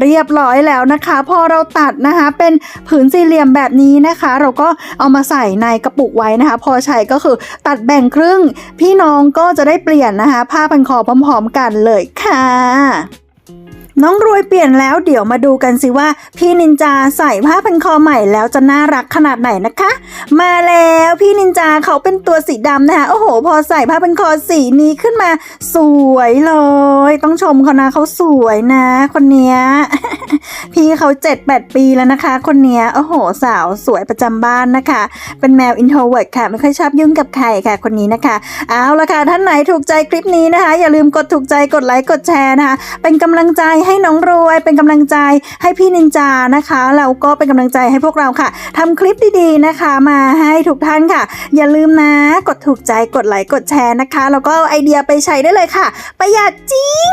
เรียบร้อยแล้วนะคะ พอเราตัดนะคะ เป็นผืนสี่เหลี่ยมแบบนี้นะคะ เราก็เอามาใส่ในกระปุกไว้นะคะ พอใช้ก็คือตัดแบ่งครึ่ง พี่น้องก็จะได้เปลี่ยนนะคะ ผ้าพันคอพร้อมๆกันเลยค่ะ น้องรวยเปลี่ยนแล้วเดี๋ยวมาดูกันสิว่า พี่นินจาใส่ผ้าพันคอใหม่แล้วจะน่ารักขนาดไหนนะคะ มาแล้วพี่นินจาเขาเป็นตัวสีดำนะคะโอ้โห พอใส่ผ้าพันคอสีนี้ขึ้นมา สวยเลย ต้องชมเขานะเขาสวยนะ คนเนี้ย พี่เขาเจ็ดแปดปีแล้วนะคะ คนเนี้ยโอ้โหสาวสวยประจำบ้านนะคะ เป็นแมวอินโทรเวิร์ดค่ะ ไม่ค่อยชอบยุ่งกับใครค่ะคนนี้นะคะ เอาละค่ะ ท่านไหนถูกใจคลิปนี้นะคะ อย่าลืมกดถูกใจกดไลค์กดแชร์นะคะ เป็นกำลังใจให้น้องรวย เป็นกำลังใจให้พี่นินจานะคะแล้วก็เป็นกำลังใจให้พวกเราค่ะทำคลิปดีๆนะคะ มาให้ทุกท่านค่ะ อย่าลืมนะกดถูกใจกดไลค์กดแชร์นะคะแล้วก็ไอเดียไปใช้ได้เลยค่ะ ประหยัดจริง